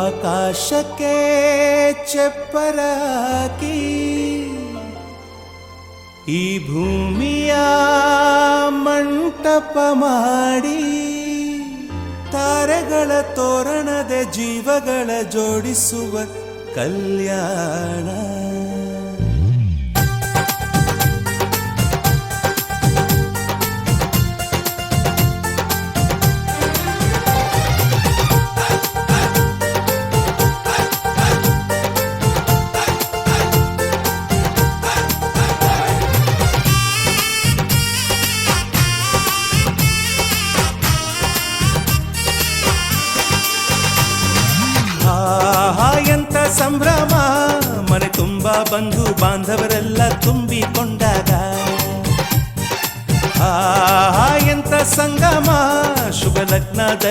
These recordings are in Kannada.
ಆಕಾಶಕ್ಕೆ ಚೆಪ್ಪರಾಕಿ ಈ ಭೂಮಿಯ ಮಂಟಪ ಮಾಡಿ ತಾರೆಗಳ ತೋರಣದ ಜೀವಗಳ ಜೋಡಿಸುವ ಕಲ್ಯಾಣ.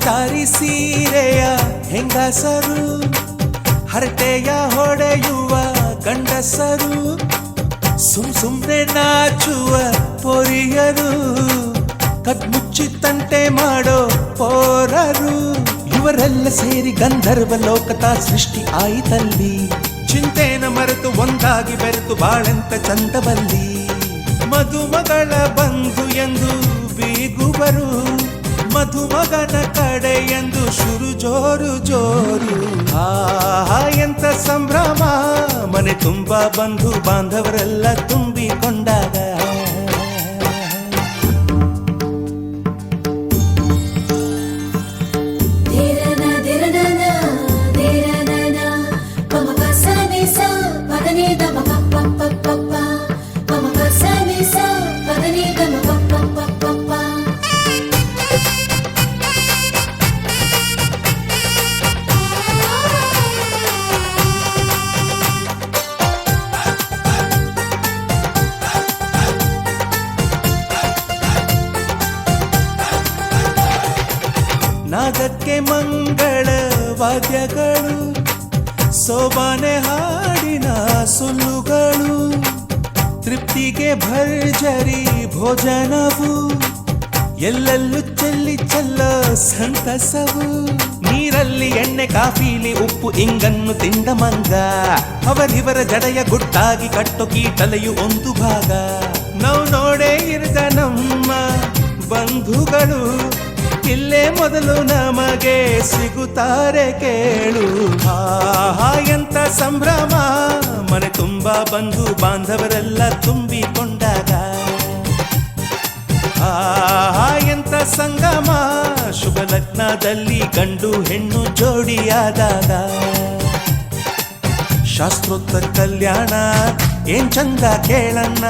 ಜರಕಾರಿ ಸೀರೆಯ ಹೆಂಗಸರು, ಹರಟೆಯ ಹೊಡೆಯುವ ಗಂಡಸರು, ಸುಮ್ ಸುಮ್ನೆ ನಾಚುವ ಪೊರಿಯರು ಕದ್ಮುಚ್ಚಿ ತಂಟೆ ಮಾಡೋ ಪೋರರು. ಇವರೆಲ್ಲ ಸೇರಿ ಗಂಧರ್ವ ಲೋಕತಾ ಸೃಷ್ಟಿ ಆಯಿತಲ್ಲಿ. ಚಿಂತೆನ ಮರೆತು ಒಂದಾಗಿ ಬೆರೆತು ಬಾಳೆಂತ ಚಂದವಲ್ಲಿ. ಮಧುಮಗಳ ಬಂಧು ಎಂದು ಬೀಗುವರು. ಮಧುಮಗನ ಕಡೆ ಎಂದು ಶುರು ಜೋರು ಜೋರು. ಆಹಾ ಎಂತ ಸಂಭ್ರಮ. ಮನೆ ತುಂಬಾ ಬಂಧು ಬಾಂಧವರೆಲ್ಲ ತುಂಬಿಕೊಂಡಾಗ. ನಾದಕ್ಕೆ ಮಂಗಳ ವಾದ್ಯಗಳು, ಸೋಬಾನೆ ಹಾಡಿನ ಸುಳ್ಳುಗಳು, ತೃಪ್ತಿಗೆ ಭರ್ಜರಿ ಭೋಜನವು, ಎಲ್ಲೆಲ್ಲೂ ಚೆಲ್ಲಿ ಚೆಲ್ಲ ಸಂತಸವು. ನೀರಲ್ಲಿ ಎಣ್ಣೆ, ಕಾಫೀಲಿ, ಉಪ್ಪು, ಇಂಗನ್ನು ತಿಂದ ಮಂಗ ಅವರಿವರ ಜಡೆಯ ಗುಟ್ಟಾಗಿ ಕಟ್ಟು ಕೀಟಲೆಯು ಒಂದು ಭಾಗ. ನಾವು ನೋಡೇ ಇರದ ನಮ್ಮ ಬಂಧುಗಳು ಇಲ್ಲೇ ಮೊದಲು ನಮಗೆ ಸಿಗುತ್ತಾರೆ ಕೇಳು. ಆಹಾ ಎಂತ ಸಂಭ್ರಮ. ಮನೆ ತುಂಬ ಬಂಧು ಬಾಂಧವರೆಲ್ಲ ತುಂಬಿಕೊಂಡಾಗ. ಆಹಾ ಎಂತ ಸಂಗಮ. ಶುಭ ಲಗ್ನದಲ್ಲಿ ಗಂಡು ಹೆಣ್ಣು ಜೋಡಿಯಾದಾಗ. ಶಾಸ್ತ್ರೋತ್ತ ಕಲ್ಯಾಣ, ಏನ್ ಚಂದ ಕೇಳಣ್ಣ.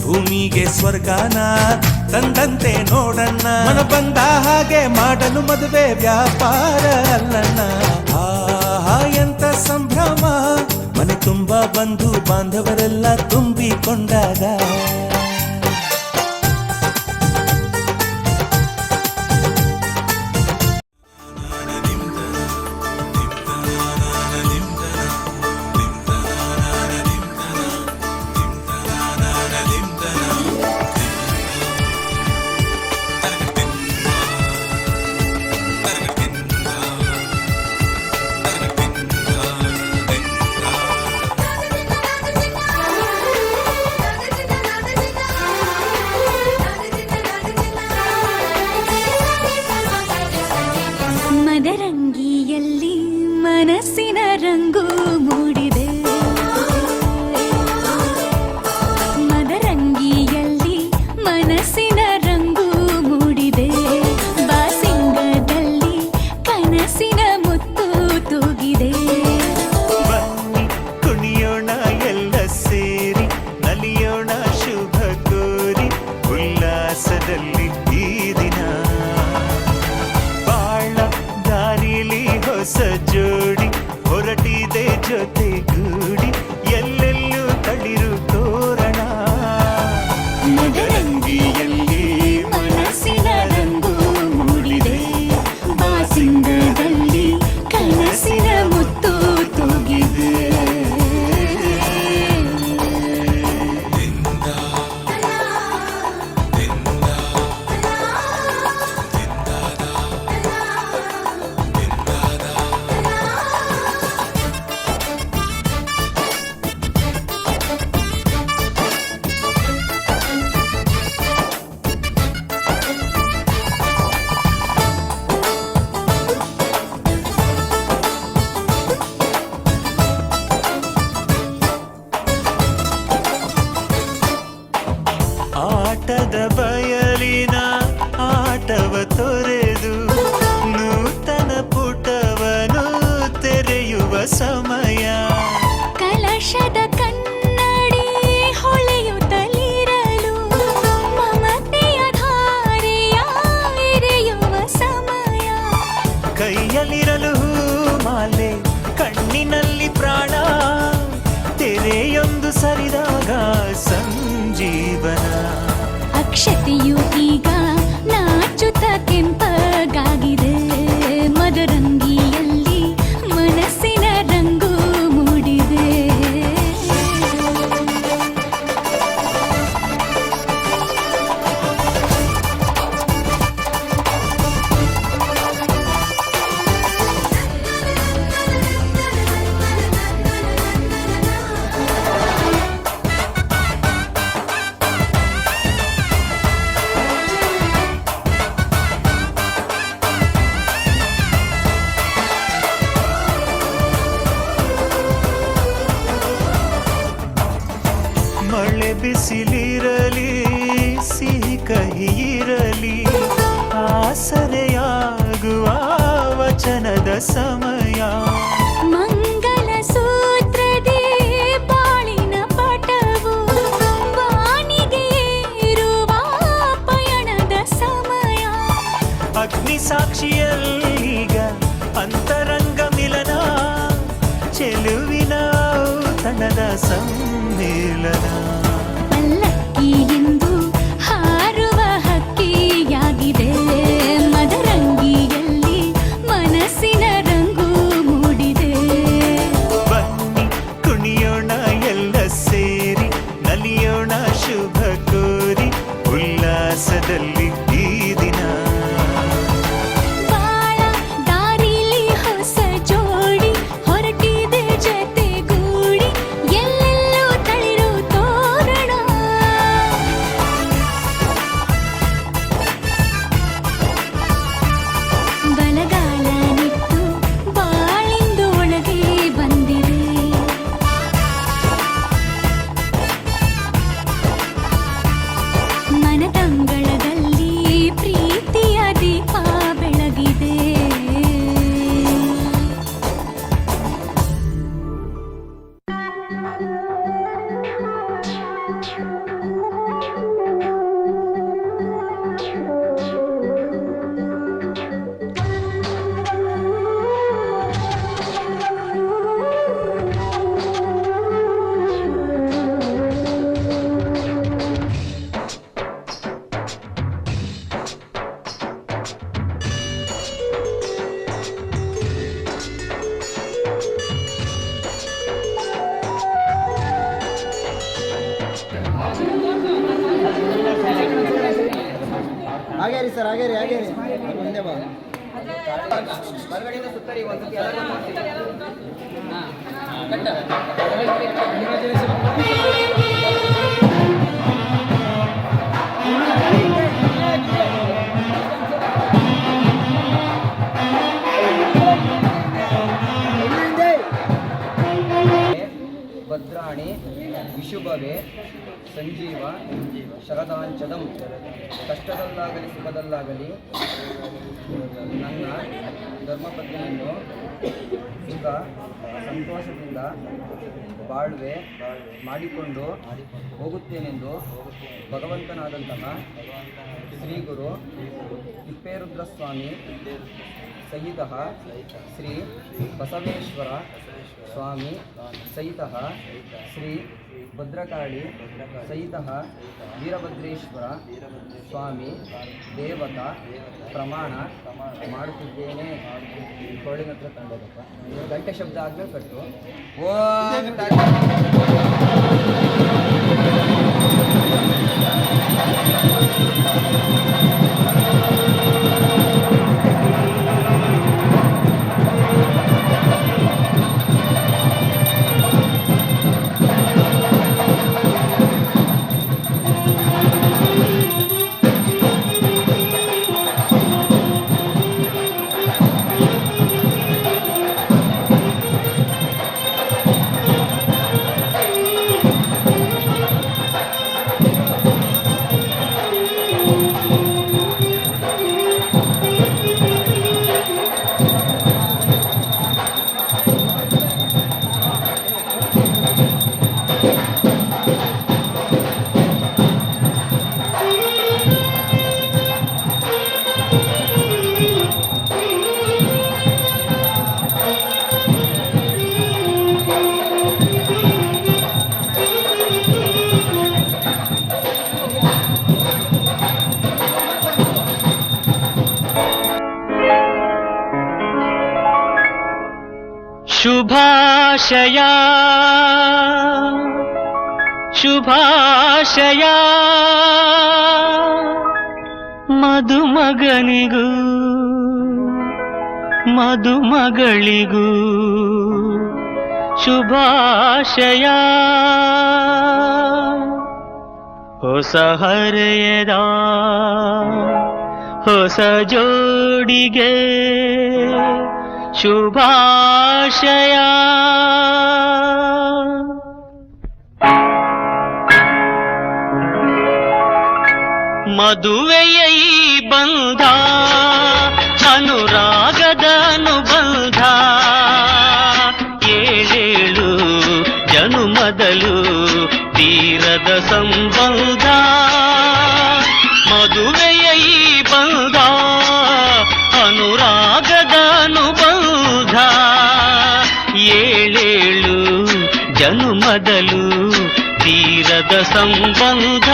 ಭೂಮಿಗೆ ಸ್ವರ್ಗಾನ ತಂದಂತೆ ನೋಡಣ್ಣ. ಮನ ಬಂದ ಹಾಗೆ ಮಾಡಲು ಮದುವೆ ವ್ಯಾಪಾರ ಅಲ್ಲಣ್ಣ. ಆಹಾ ಎಂತ ಸಂಭ್ರಮ. ಮನೆ ತುಂಬ ಬಂಧು ಬಾಂಧವರೆಲ್ಲ ತುಂಬಿಕೊಂಡಾಗ. ಎದರಂಗಿಯಲ್ಲಿ ಮನಸ್ಸಿನ ರಂಗು ಶಕ್ತಿಯು ಮಳೆ ಬಿಸಿಲಿರಲಿ ಸಿಹಿ ಕಹಿಯಿರಲಿ ಆಸರೆಯಾಗುವ ವಚನದ ಸಮಯ. ಮಂಗಲ ಸೂತ್ರದೇ ಬಾಳಿನ ಪಟವು ಏರುವ ಪಯಣದ ಸಮಯ. ಅಗ್ನಿ ಸಾಕ್ಷಿಯಲ್ಲೀಗ ಅಂತರಂಗ ಮಿಲನ ಚೆಲುವಿನ ತನದ ಸಮ್ಮಿಲನ ಭದ್ರಾಣಿ ವಿಶುಭವೇ. ಸಂಜೀವ ಶರದಾಂಚದಂ ಕಷ್ಟದಲ್ಲಾಗಲಿ ಸುಖದಲ್ಲಾಗಲಿ ನನ್ನ ಧರ್ಮಪತ್ನಿಯನ್ನು ಸುಖ, ಸಂತೋಷದಿಂದ ಬಾಳ್ವೆ ಮಾಡಿಕೊಂಡು ಹೋಗುತ್ತೇನೆಂದು ಭಗವಂತನಾದಂತಹ ಶ್ರೀ ಗುರು ತಿಪ್ಪೇರುದ್ರಸ್ವಾಮಿ ಸಹಿತ ಶ್ರೀ ಬಸವೇಶ್ವರ ಸ್ವಾಮಿ ಸಹಿತ ಶ್ರೀ ಭದ್ರಕಾಳಿ ಸಹಿತ ವೀರಭದ್ರೇಶ್ವರ ಸ್ವಾಮಿ ದೇವತಾ ಪ್ರಮಾಣ ಮಾಡುತ್ತಿದ್ದೇನೆ. ಕೊಳ್ಳಿನ ಹತ್ರ ತಂದದಪ್ಪ. ಗಂಟೆ ಶಬ್ದ ಆದ್ಮೇಲೆ ಕಟ್ಟು. ಓಂ ಶುಭಾಶಯ. ಶುಭಾಶಯ. ಮಧುಮಗನಿಗೂ ಮಧುಮಗಳಿಗೂ ಶುಭಾಶಯ. ಹೊಸ ಹರೆಯದ ಹೊಸ ಜೋಡಿಗೆ శుభాశయా ಮದುವೆಯ ಈ ತೀರದ ಸಂಬಂಧ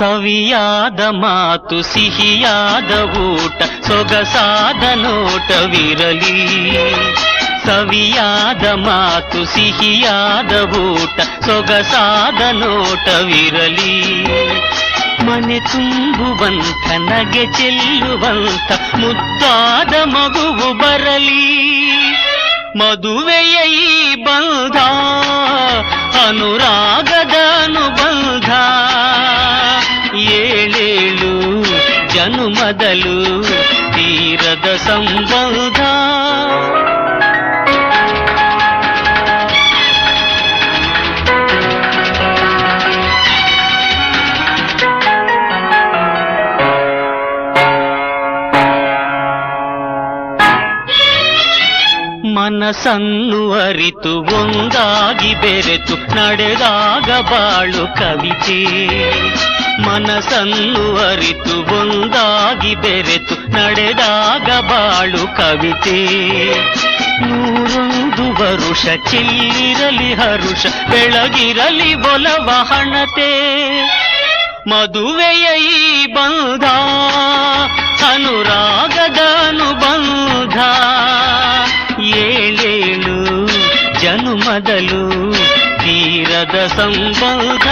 ಸವಿಯಾದ ಮಾತು ಸಿಹಿಯಾದ ಊಟ ಸೊಗಸಾದ ನೋಟವಿರಲಿ ಸವಿಯಾದ ಮಾತು, ಸಿಹಿಯಾದ ಊಟ, ಸೊಗಸಾದ ನೋಟವಿರಲಿ. ಮನೆ ತುಂಬುವಂತ ನಗೆ ಚೆಲ್ಲುವಂತ ಮುದ್ದಾದ ಮಗುವು ಬರಲಿ. ಮದುವೆಯ ಈ ಬಂಧ, ಅನುರಾಗದ ಅನುಬಂಧ. ಏಳೇಳು ಜನುಮದಲು, ತೀರದ ಸಂಬಂಧ. ಮನಸ್ಸನ್ನು ಅರಿತು ಒಂದಾಗಿ ಬೆರೆತು, ನಡೆದಾಗ ಬಾಳು ಕವಿತೆ. ಮನಸ್ಸನ್ನು ಅರಿತು ಒಂದಾಗಿ ಬೆರೆತು, ನಡೆದಾಗ ಬಾಳು ಕವಿತೆ. ನೂರೊಂದು ವರುಷ ಚಿಲ್ಲಿರಲಿ ಹರುಷ, ಬೆಳಗಿರಲಿ ಒಲವ ಹಣತೆ. ಮದುವೆಯ ಈ ಬಂಧ, ಅನುರಾಗದ ಜನುಮದಲು ತೀರದ ಸಂಬಂಧ.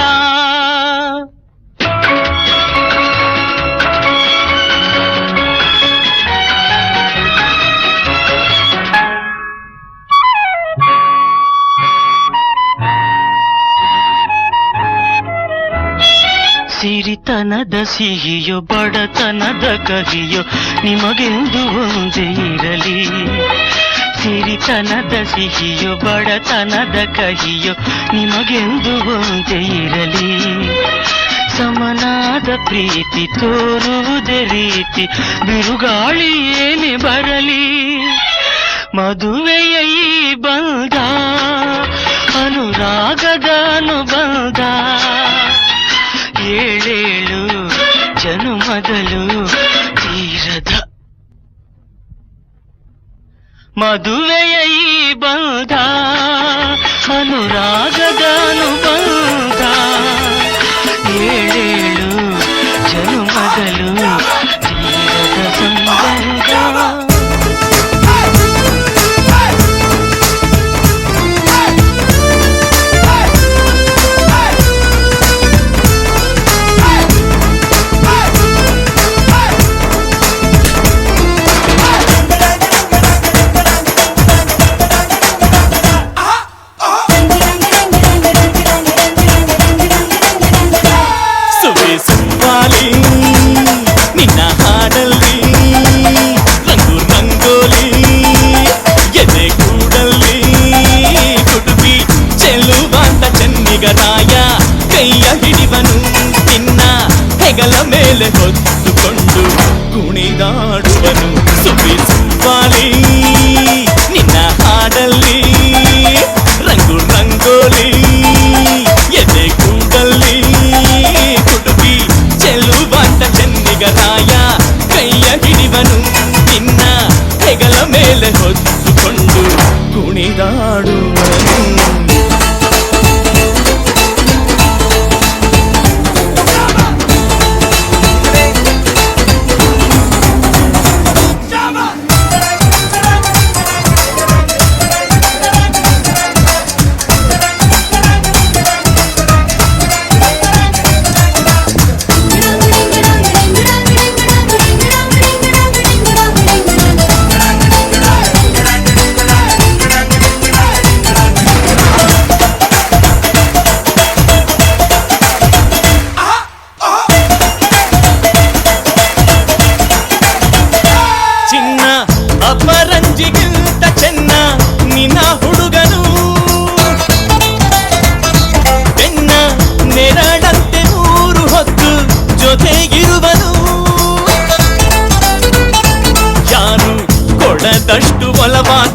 ಸಿರಿತನದ ಸಿಹಿಯೋ ಬಡತನದ ಕಹಿಯೋ ನಿಮಗೆಂದು ಒಂದೇ ಇರಲಿ. ಸಿರಿತನದ ಸಿಹಿಯೋ ಬಡತನದ ಕಹಿಯೋ ನಿಮಗೆಂದು ಒಂದೇ ಇರಲಿ ಸಮನಾದ ಪ್ರೀತಿ ತೋರುವುದೇ ರೀತಿ ಬಿರುಗಾಳಿ ಏನೇ ಬರಲಿ ಮದುವೆಯ ಈ ಬಂಧ ಅನುರಾಗದ ಅನುಬಂಧ ಏಳೇಳು ಜನುಮದಲು ಮದುವೆಯ ಈ ಬಂಧ ಅನುರಾಗದ ಅನುಬಂಧ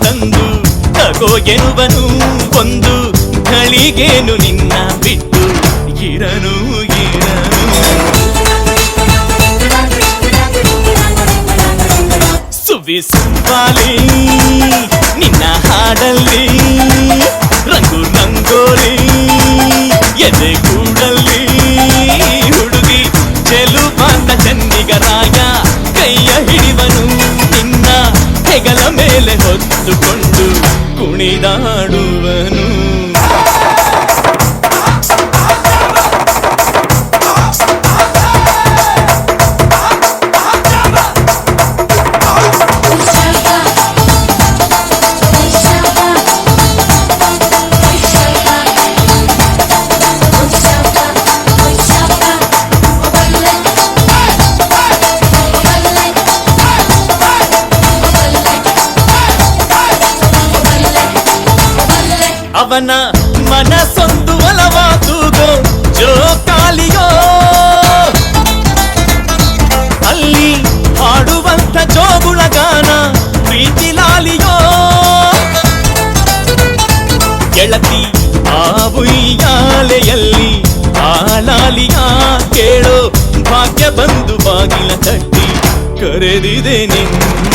ತಂದು, ತಗೋ ಎನ್ನುವನು ಒಂದು, ಗಳಿಗೇನು ನಿನ್ನ ಬಿಟ್ಟು ಇರನು ಇರನು. ಸುವಿ ನಿನ್ನ ಹಾಡಲ್ಲಿ, ರಂಗು ರಂಗೋಲಿ, ಎದೆ ಕೂಡಲ್ಲಿ, ಹುಡುಗಿ ಚೆಲುವಾಂತ ಚಂದಿಗರಾಯ ಕೈಯ ಹಿಡಿವನು. ಹೆಗಲ ಮೇಲೆ ಹೊತ್ತುಕೊಂಡು ಕುಣಿದಾಡುವನು. ಅವನ ಮನಸ್ಸೊಂದು ಜೋ ಜೋಕಾಲಿಯೋ ಅಲ್ಲಿ ಹಾಡುವಂತ ಜೋಗುಳ ಗಾನ ಪ್ರೀತಿ ಲಾಲಿಯೋ. ಗೆಳತಿ, ಆ ಉಯ್ಯಾಲೆಯಲ್ಲಿ ಆಲಾಲಿಯ ಕೇಳೋ ಭಾಗ್ಯ ಬಂದು ಬಾಗಿಲ ತಟ್ಟಿ ಕರೆದಿದೆ ನಿನ್ನ